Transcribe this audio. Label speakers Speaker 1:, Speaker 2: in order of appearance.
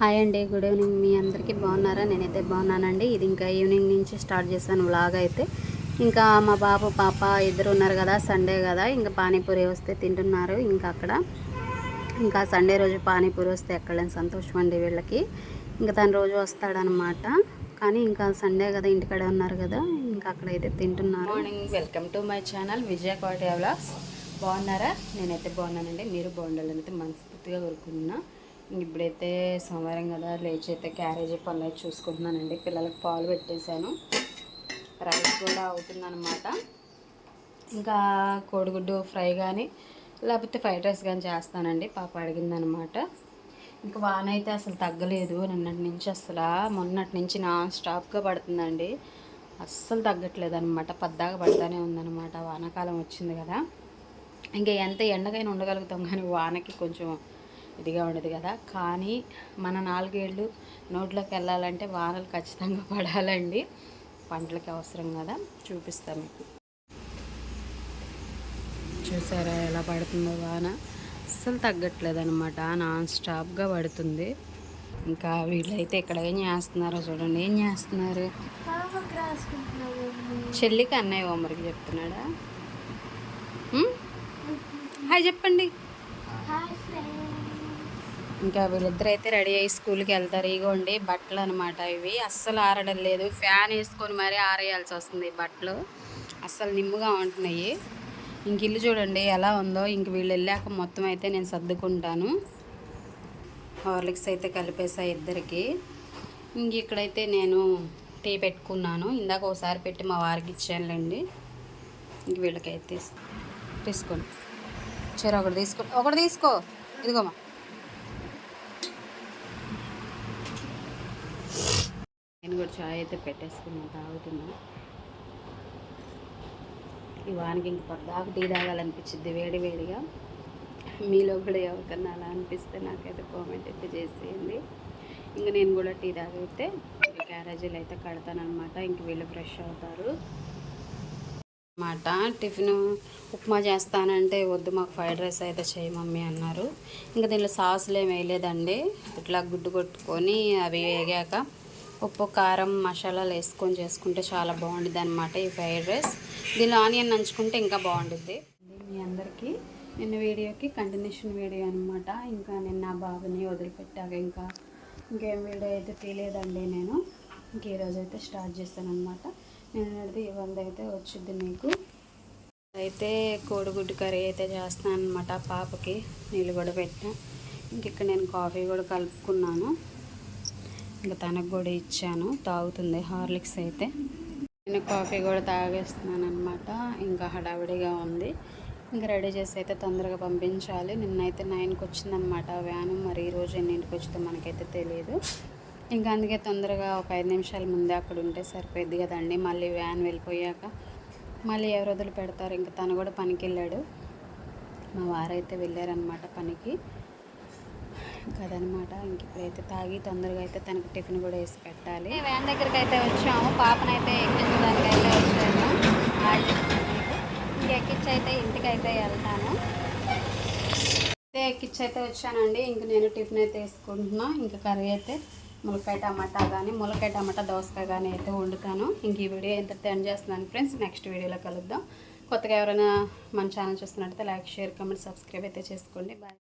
Speaker 1: Hi అండి good evening. మీ అందరికీ బాగున్నారా? నేనైతే బాగున్నానండి. ఇది ఇంకా ఈవినింగ్ నుంచి స్టార్ట్ చేశాను వ్లాగ్ అయితే. ఇంకా మా బాబు పాప ఇద్దరు ఉన్నారు కదా సండే కదా. ఇంకా పానీపూరి వస్తే తింటున్నారు ఇంకా అక్కడ. ఇంకా సండే రోజు పానీపూరి వస్తే ఎక్కడలేని సంతోషం అండి వీళ్ళకి. ఇంకా తను రోజు వస్తాడనమాట. కానీ ఇంకా సండే కదా ఇంటికాడే ఉన్నారు కదా. ఇంకా అక్కడైతే తింటున్నారు.
Speaker 2: Morning welcome to my channel Vijaya Kotaiah vlogs బాగున్నారా? నేనైతే బాగున్నానండి. మీరు బాగుండాలని అయితే మనస్ఫూర్తిగా కోరుకుంటున్నాను ఇప్పుడైతే సోమవారం కదా లేచి అయితే క్యారేజీ పనులు అయితే చూసుకుంటున్నానండి. పిల్లలకు పాలు పెట్టేశాను. రైస్ కూడా అవుతుందన్నమాట. ఇంకా కోడిగుడ్డు ఫ్రై కానీ లేకపోతే ఫ్రైడ్ రైస్ కానీ చేస్తానండి. పాప అడిగిందనమాట ఇంకా వాన అయితే అసలు తగ్గలేదు. నిన్నటి నుంచి అసలు మొన్నటి నుంచి నాన్ స్టాప్గా పడుతుందండి. అస్సలు తగ్గట్లేదు అనమాట పద్దాగా పడతానే ఉందన్నమాట. వానాకాలం వచ్చింది కదా. ఇంకా ఎంత ఎండకైనా ఉండగలుగుతాం కానీ వానకి కొంచెం ఇదిగా ఉండదు కదా. కానీ మన నాలుగేళ్ళు నోట్లోకి వెళ్ళాలంటే వానలు ఖచ్చితంగా పడాలండి. పంటలకి అవసరం కదా. చూపిస్తాను మీకు. చూసారా ఎలా పడుతుందో వాన? అస్సలు తగ్గట్లేదు అనమాట నాన్ స్టాప్గా పడుతుంది. ఇంకా వీళ్ళైతే ఇక్కడ ఏం చేస్తున్నారో చూడండి. ఏం చేస్తున్నారు? చెల్లికి అన్నయ్య హోంవర్క్ చెప్తున్నాడా? హాయ్ చెప్పండి. ఇంకా వీళ్ళిద్దరు అయితే రెడీ అయ్యి స్కూల్కి వెళ్తారు. ఇగోండి బట్టలు అనమాట ఇవి. అస్సలు ఆరడం లేదు. ఫ్యాన్ వేసుకొని మరీ ఆరేయాల్సి వస్తుంది బట్టలు. అస్సలు నిమ్ముగా ఉంటున్నాయి. ఇంక ఇల్లు చూడండి ఎలా ఉందో. ఇంక వీళ్ళు వెళ్ళాక మొత్తం అయితే నేను సర్దుకుంటాను. హార్లిక్స్ అయితే కలిపేసా ఇద్దరికి. ఇంక ఇక్కడైతే నేను టీ పెట్టుకున్నాను. ఇందాక ఒకసారి పెట్టి మా వారికి ఇచ్చానులేండి. ఇంక వీళ్ళకైతే తీసుకోండి. సరే ఒకటి తీసుకో ఒకటి తీసుకో. ఇదిగోమా నేను కూడా చాయ్ అయితే పెట్టేసుకున్నా తాగుతున్నా. ఈ వానికి ఇంక పద్దాకు టీ తాగాలనిపించింది వేడి వేడిగా. మీలో కూడా ఎవరికన్నా అలా అనిపిస్తే నాకైతే కామెంట్ అయితే చేసేయండి. ఇంక నేను కూడా టీ తాగైతే క్యారేజీలు అయితే కడతానమాట ఇంక వీళ్ళు ఫ్రెష్ అవుతారు. మాట టిఫిన్ ఉప్మా చేస్తానంటే వద్దు మాకు ఫ్రైడ్ రైస్ అయితే చేయి మమ్మీ అన్నారు. ఇంకా దీనిలో సాసులు ఏమి వేయలేదండి. ఇట్లా గుడ్డు కొట్టుకొని అవి వేగాక ఉప్పు కారం మసాలాలు వేసుకొని చేసుకుంటే చాలా బాగుంటుంది అనమాట ఈ ఫ్రైడ్ రైస్. దీనిలో ఆనియన్ నంచుకుంటే ఇంకా బాగుంటుంది మీ అందరికీ నిన్న వీడియోకి కంటిన్యూషన్ వీడియో అనమాట ఇంకా నిన్న బాబుని వదిలిపెట్టాక ఇంకా ఇంకేం వీడియో అయితే తీయలేదండి నేను. ఇంక ఈరోజు అయితే స్టార్ట్ చేశాను అనమాట నేను అనేది ఇవాళ అయితే వచ్చింది మీకు. అయితే కోడిగుడ్డు కర్రీ అయితే చేస్తాను అనమాట పాపకి. నీళ్ళు కూడా పెట్టాను ఇంక ఇక్కడ నేను కాఫీ కూడా కలుపుకున్నాను. ఇంకా తనకు కూడా ఇచ్చాను. తాగుతుంది హార్లిక్స్ అయితే. నేను కాఫీ కూడా తాగేస్తున్నాను అనమాట ఇంకా హడావిడిగా ఉంది. ఇంకా రెడీ చేసి అయితే తొందరగా పంపించాలి. నిన్నైతే నైన్కి వచ్చిందనమాట వ్యాను. మరి ఈరోజు ఎన్నింటికి వచ్చిందో మనకైతే తెలియదు ఇంకా అందుకే తొందరగా ఒక ఐదు నిమిషాల ముందే అక్కడ ఉంటే సరిపోయింది కదండి. మళ్ళీ వ్యాన్ వెళ్ళిపోయాక మళ్ళీ ఎవరు వదిలి పెడతారు ఇంకా తను కూడా పనికి వెళ్ళాడు మా వారైతే వెళ్ళారనమాట పనికి. కదనమాట. ఇంక ఇప్పుడైతే తాగి తొందరగా అయితే తనకు టిఫిన్ కూడా వేసి పెట్టాలి. వ్యాన్ దగ్గరికి అయితే వచ్చాము. పాపనైతే ఎక్కించడానికి అయితే వచ్చాను ఇంక ఎక్కించి అయితే ఇంటికి అయితే వెళ్తాను. అయితే ఎక్కించి అయితే వచ్చానండి. ఇంక నేను టిఫిన్ అయితే వేసుకుంటున్నా. ఇంకా కర్రీ అయితే ములకాయ టమాటా కానీ ములకాయ టమాటా దోసకాయ కానీ అయితే వండుతాను. ఇంక ఈ వీడియో ఎంత టెన్ చేస్తున్నాను ఫ్రెండ్స్. నెక్స్ట్ వీడియోలో కలుద్దాం. కొత్తగా ఎవరైనా మన ఛానల్ చూస్తున్నట్టయితే లైక్ షేర్ కమెంట్ సబ్స్క్రైబ్ అయితే చేసుకోండి. బాయ్.